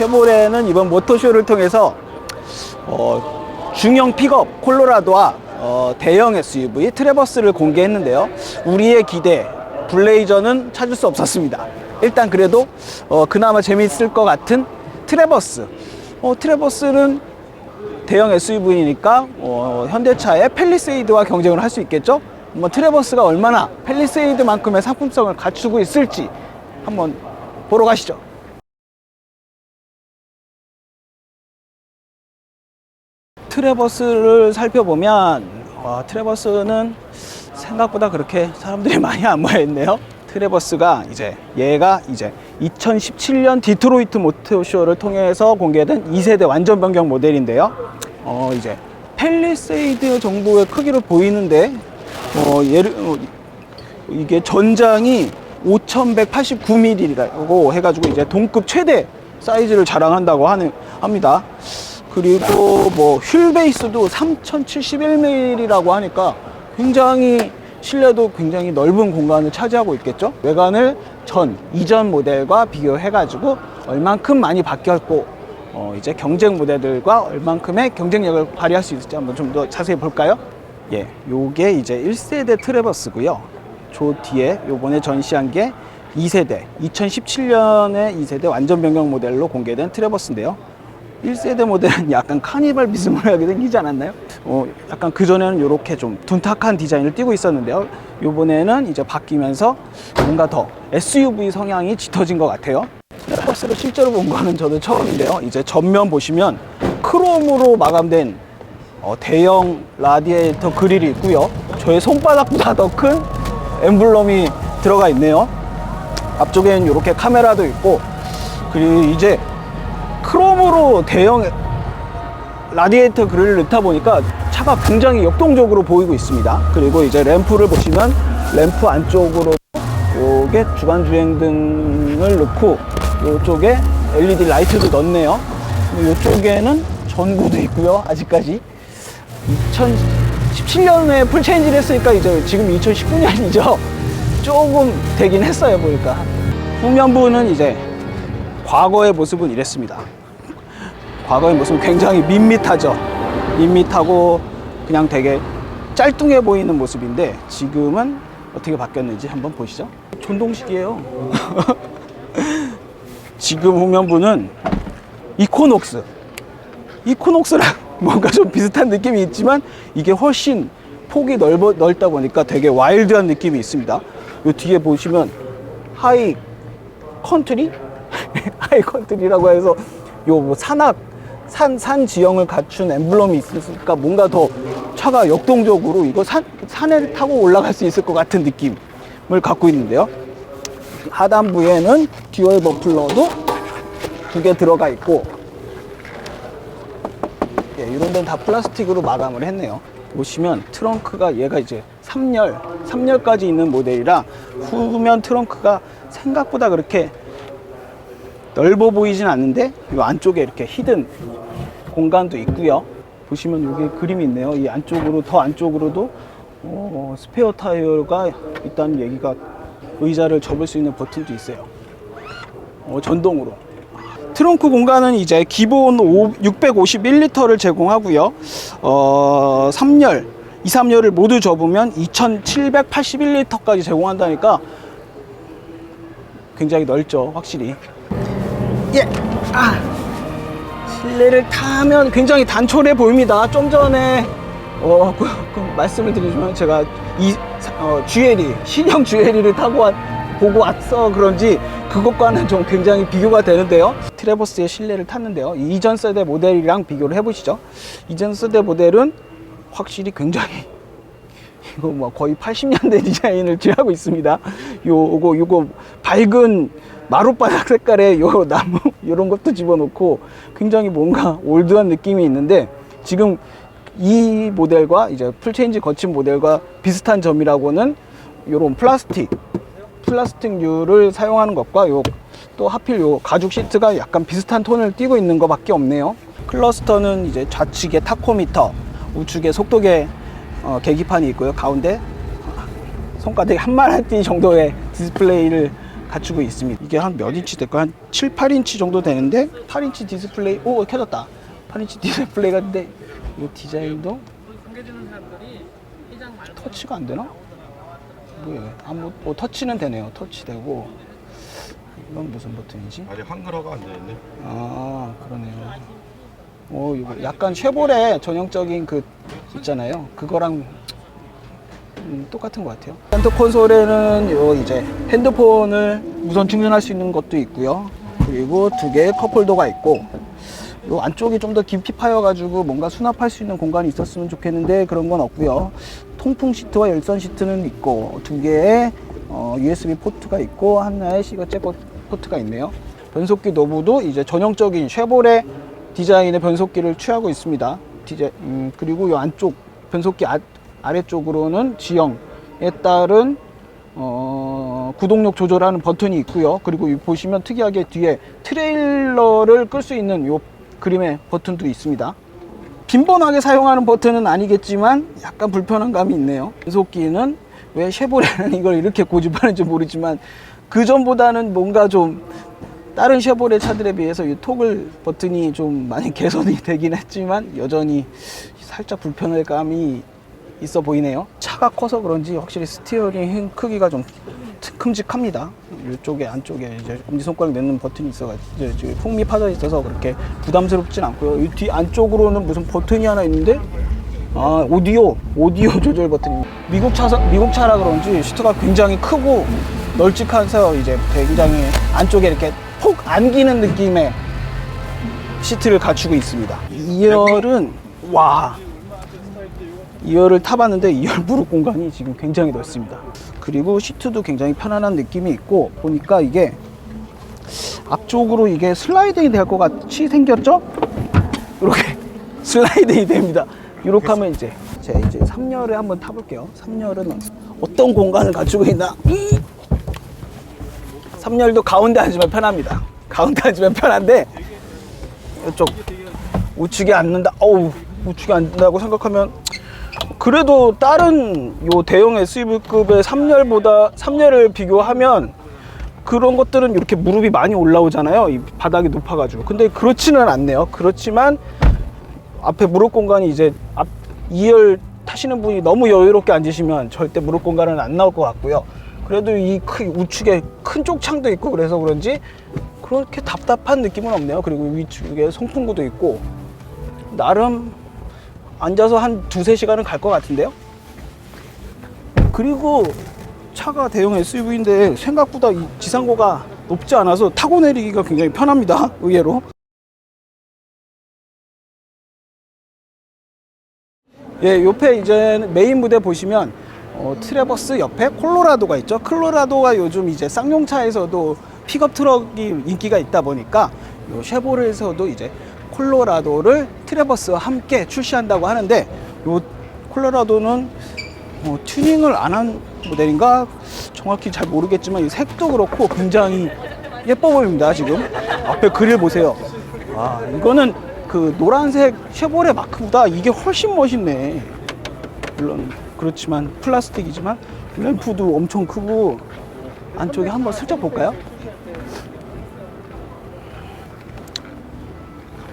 쉐보레는 이번 모터쇼를 통해서 어, 중형 픽업 콜로라도와 어, 대형 SUV 트레버스를 공개했는데요. 우리의 기대 블레이저는 찾을 수 없었습니다. 일단 그래도 어, 그나마 재미있을 것 같은 트레버스. 어, 트레버스는 대형 SUV니까 어, 현대차의 펠리세이드와 경쟁을 할 수 있겠죠. 뭐 트레버스가 얼마나 펠리세이드만큼의 상품성을 갖추고 있을지 한번 보러 가시죠. 트레버스를 살펴보면 어, 트레버스는 생각보다 그렇게 사람들이 많이 안 모여 있네요. 트레버스가 이제 얘가 이제 2017년 디트로이트 모터쇼를 통해서 공개된 2세대 완전 변경 모델인데요. 어 이제 펠리세이드 정도의 크기로 보이는데 어 얘를 어, 이게 전장이 5189mm라고 해가지고 이제 동급 최대 사이즈를 자랑한다고 하는 합니다. 그리고 뭐 휠 베이스도 3071mm라고 하니까 굉장히 실내도 굉장히 넓은 공간을 차지하고 있겠죠. 외관을 전 이전 모델과 비교해 가지고 얼만큼 많이 바뀌었고 어 이제 경쟁 모델들과 얼만큼의 경쟁력을 발휘할 수 있을지 한번 좀 더 자세히 볼까요? 예, 요게 이제 1세대 트레버스고요. 저 뒤에 요번에 전시한 게 2세대, 2017년에 2세대 완전 변경 모델로 공개된 트레버스인데요. 1세대 모델은 약간 카니발 비스무리하게 생기지 않았나요? 어, 약간 그전에는 이렇게 좀 둔탁한 디자인을 띠고 있었는데요. 요번에는 이제 바뀌면서 뭔가 더 SUV 성향이 짙어진 것 같아요. 트레버스를 실제로 본 거는 저도 처음인데요. 이제 전면 보시면 크롬으로 마감된 어, 대형 라디에이터 그릴이 있고요. 저의 손바닥보다 더 큰 엠블럼이 들어가 있네요. 앞쪽에는 이렇게 카메라도 있고 그리고 이제 크롬으로 대형 라디에이터 그릴을 넣다 보니까 차가 굉장히 역동적으로 보이고 있습니다. 그리고 이제 램프를 보시면 램프 안쪽으로 요게 주간 주행 등을 넣고 요쪽에 LED 라이트도 넣네요. 요쪽에는 전구도 있고요. 아직까지 2017년에 풀 체인지를 했으니까 이제 지금 2019년이죠. 조금 되긴 했어요 보니까. 후면부는 이제 과거의 모습은 이랬습니다. 과거의 모습은 굉장히 밋밋하죠. 밋밋하고 그냥 되게 짤뚱해 보이는 모습인데 지금은 어떻게 바뀌었는지 한번 보시죠. 전동식이에요. 지금 후면부는 이코녹스. 이코녹스랑 뭔가 좀 비슷한 느낌이 있지만 이게 훨씬 폭이 넓어, 넓다 보니까 되게 와일드한 느낌이 있습니다. 요 뒤에 보시면 하이 컨트리? 하이 컨트리라고 해서 요 뭐 산악 산, 산 지형을 갖춘 엠블럼이 있으니까 뭔가 더 차가 역동적으로 이거 산, 산에 타고 올라갈 수 있을 것 같은 느낌을 갖고 있는데요. 하단부에는 듀얼 버플러도 두 개 들어가 있고 예, 이런 데는 다 플라스틱으로 마감을 했네요. 보시면 트렁크가 얘가 이제 3열, 3열까지 있는 모델이라 후면 트렁크가 생각보다 그렇게 넓어 보이진 않는데 이 안쪽에 이렇게 히든 공간도 있고요. 보시면 여기 그림이 있네요. 이 안쪽으로 더 안쪽으로도 어, 스페어 타이어가 있다는 얘기가 의자를 접을 수 있는 버튼도 있어요. 어, 전동으로. 트렁크 공간은 이제 기본 651리터를 제공하고요. 어, 3열, 2, 3열을 모두 접으면 2781리터까지 제공한다니까 굉장히 넓죠, 확실히. 예, 아, 실내를 타면 굉장히 단촐해 보입니다. 좀 전에 어, 그, 그 말씀을 드리지만 제가 이 어, GLE 신형 GLE를 타고 왔, 보고 왔어 그런지 그것과는 좀 굉장히 비교가 되는데요. 트레버스의 실내를 탔는데요. 이 이전 세대 모델이랑 비교를 해보시죠. 이전 세대 모델은 확실히 굉장히 이거 뭐 거의 80년대 디자인을 취하고 있습니다. 요거 요거 밝은 마룻바닥 색깔의 요 나무 이런 것도 집어넣고 굉장히 뭔가 올드한 느낌이 있는데 지금 이 모델과 이제 풀체인지 거친 모델과 비슷한 점이라고는 요런 플라스틱 플라스틱류를 사용하는 것과 요 또 하필 요 가죽 시트가 약간 비슷한 톤을 띠고 있는 것밖에 없네요. 클러스터는 이제 좌측에 타코미터, 우측에 속도계 어, 계기판이 있고요. 가운데 손가락이 한말한띠 정도의 디스플레이를 갖추고 있습니다. 이게 한 몇 인치 될까? 한 7, 8인치 정도 되는데 8인치 디스플레이 오 켜졌다. 8인치 디스플레이가 근데 이 디자인도 터치가 안 되나? 뭐예요? 아무 뭐 터치는 되네요. 터치 되고 이건 무슨 버튼이지? 아직 한글화가 안 되어 있네. 아 그러네요. 오 이거 약간 쉐보레 전형적인 그 있잖아요. 그거랑 음, 똑같은 것 같아요. 센터 콘솔에는 요 이제 핸드폰을 무선 충전할 수 있는 것도 있고요. 그리고 두 개의 컵홀더가 있고 요 안쪽이 좀 더 깊이 파여가지고 뭔가 수납할 수 있는 공간이 있었으면 좋겠는데 그런 건 없고요. 통풍 시트와 열선 시트는 있고 두 개의 어, USB 포트가 있고 하나의 시거 잭 포트가 있네요. 변속기 노브도 이제 전형적인 쉐보레 디자인의 변속기를 취하고 있습니다. 디자, 음, 그리고 이 안쪽 변속기 아, 아래쪽으로는 지형에 따른 어, 구동력 조절하는 버튼이 있고요. 그리고 이 보시면 특이하게 뒤에 트레일러를 끌 수 있는 요 그림의 버튼도 있습니다. 빈번하게 사용하는 버튼은 아니겠지만 약간 불편한 감이 있네요. 변속기는 왜 쉐보레는 이걸 이렇게 고집하는지 모르지만 그 전보다는 뭔가 좀 다른 쉐보레 차들에 비해서 이 토글 버튼이 좀 많이 개선이 되긴 했지만 여전히 살짝 불편할 감이 있어 보이네요. 차가 커서 그런지 확실히 스티어링 힘 크기가 좀 큼직합니다. 이쪽에 안쪽에 이제 엄지손가락 넣는 버튼이 있어가 지고 이제 이제 풍미 파져 있어서 그렇게 부담스럽진 않고요. 이 뒤 안쪽으로는 무슨 버튼이 하나 있는데 아 오디오 오디오 조절 버튼입니다. 미국 차 미국 차라 그런지 시트가 굉장히 크고 널찍해서 이제 굉장히 안쪽에 이렇게 폭 안기는 느낌의 시트를 갖추고 있습니다. 2열은 와 2열을 타봤는데 2열 무릎 공간이 지금 굉장히 넓습니다. 그리고 시트도 굉장히 편안한 느낌이 있고 보니까 이게 앞쪽으로 이게 슬라이딩이 될 것 같이 생겼죠? 이렇게 슬라이딩이 됩니다. 이렇게 하면 이제 제 이제 3열에 한번 타볼게요. 3열은 어떤 공간을 갖추고 있나? 3열도 가운데 앉으면 편합니다. 가운데 앉으면 편한데 이쪽 우측에 앉는다. 어우 우측에 앉는다고 생각하면 그래도 다른 요 대형 SUV급의 3열보다 3열을 비교하면 그런 것들은 이렇게 무릎이 많이 올라오잖아요. 이 바닥이 높아가지고. 근데 그렇지는 않네요. 그렇지만 앞에 무릎 공간이 이제 앞 2열 타시는 분이 너무 여유롭게 앉으시면 절대 무릎 공간은 안 나올 것 같고요. 그래도 이 크, 우측에 큰 쪽창도 있고 그래서 그런지 그렇게 답답한 느낌은 없네요. 그리고 위쪽에 송풍구도 있고 나름 앉아서 한 두세 시간은 갈 것 같은데요. 그리고 차가 대형 SUV인데 생각보다 이 지상고가 높지 않아서 타고 내리기가 굉장히 편합니다. 의외로. 예, 옆에 이제 메인 무대 보시면 어, 트레버스 옆에 콜로라도가 있죠. 콜로라도가 요즘 이제 쌍용차에서도 픽업 트럭이 인기가 있다 보니까 요 쉐보레에서도 이제 콜로라도를 트레버스와 함께 출시한다고 하는데 요 콜로라도는 뭐 튜닝을 안 한 모델인가? 정확히 잘 모르겠지만 이 색도 그렇고 굉장히 예뻐 보입니다 지금. 앞에 그릴 보세요. 아 이거는 그 노란색 쉐보레 마크보다 이게 훨씬 멋있네. 물론 그렇지만 플라스틱이지만 램프도 엄청 크고 안쪽에 한번 슬쩍 볼까요?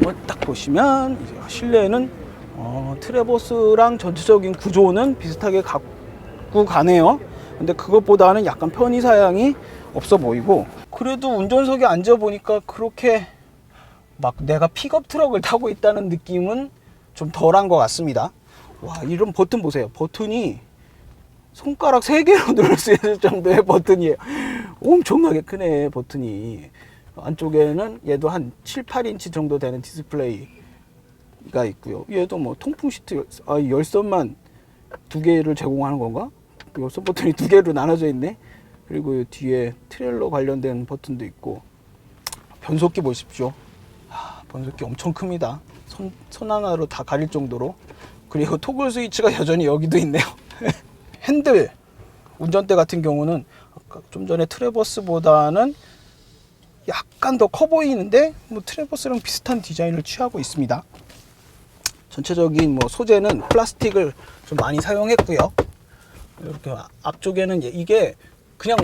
한번 딱 보시면 이제 실내에는 어, 트레버스랑 전체적인 구조는 비슷하게 갖고 가네요. 근데 그것보다는 약간 편의 사양이 없어 보이고 그래도 운전석에 앉아 보니까 그렇게 막 내가 픽업 트럭을 타고 있다는 느낌은 좀 덜한 것 같습니다. 와 이런 버튼 보세요. 버튼이 손가락 세개로 누를 수 있을 정도의 버튼이에요. 엄청나게 크네 버튼이. 안쪽에는 얘도 한 7, 8인치 정도 되는 디스플레이가 있고요. 얘도 뭐 통풍 시트 열- 아, 열선만 두 개를 제공하는 건가? 열선 버튼이 두 개로 나눠져 있네. 그리고 이 뒤에 트레일러 관련된 버튼도 있고 변속기 보십시오. 아, 변속기 엄청 큽니다. 손, 손 하나로 다 가릴 정도로. 그리고 토글 스위치가 여전히 여기도 있네요. 핸들 운전대 같은 경우는 아까 좀 전에 트레버스보다는 약간 더 커 보이는데 뭐 트레버스랑 비슷한 디자인을 취하고 있습니다. 전체적인 뭐 소재는 플라스틱을 좀 많이 사용했고요. 이렇게 앞쪽에는 이게 그냥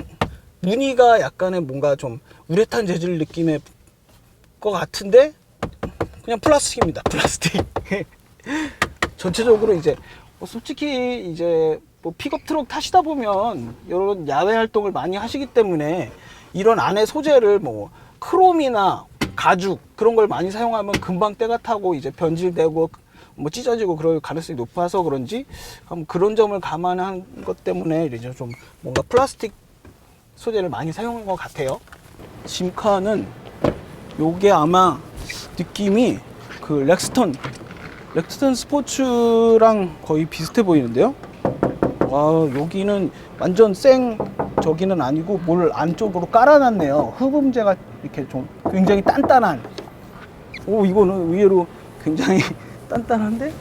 무늬가 약간의 뭔가 좀 우레탄 재질 느낌의 것 같은데 그냥 플라스틱입니다. 플라스틱. 전체적으로 이제 뭐 솔직히 이제 뭐 픽업 트럭 타시다 보면 이런 야외 활동을 많이 하시기 때문에 이런 안에 소재를 뭐 크롬이나 가죽 그런 걸 많이 사용하면 금방 때가 타고 이제 변질되고 뭐 찢어지고 그럴 가능성이 높아서 그런지 그런 점을 감안한 것 때문에 이제 좀 뭔가 플라스틱 소재를 많이 사용한 것 같아요. 짐카는 요게 아마 느낌이 그 렉스턴 렉스턴 스포츠랑 거의 비슷해 보이는데요. 와 여기는 완전 생 저기는 아니고 뭘 안쪽으로 깔아놨네요. 흡음재가 이렇게 좀 굉장히 단단한. 오 이거는 의외로 굉장히 단단한데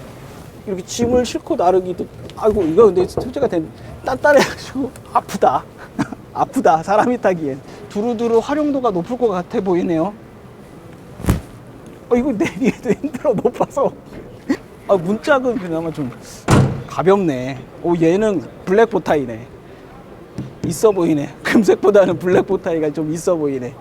이렇게 짐을 싣고 나르기도 아이고 이거 근데 소재가 된 단단해가지고 아프다. 아프다 사람이 타기엔 두루두루 활용도가 높을 것 같아 보이네요. 어 이거 내리기도 힘들어 높아서. 아 문짝은 그나마 좀 가볍네. 오 얘는 블랙 보타이네. 있어 보이네. 금색보다는 블랙 보타이가 좀 있어 보이네.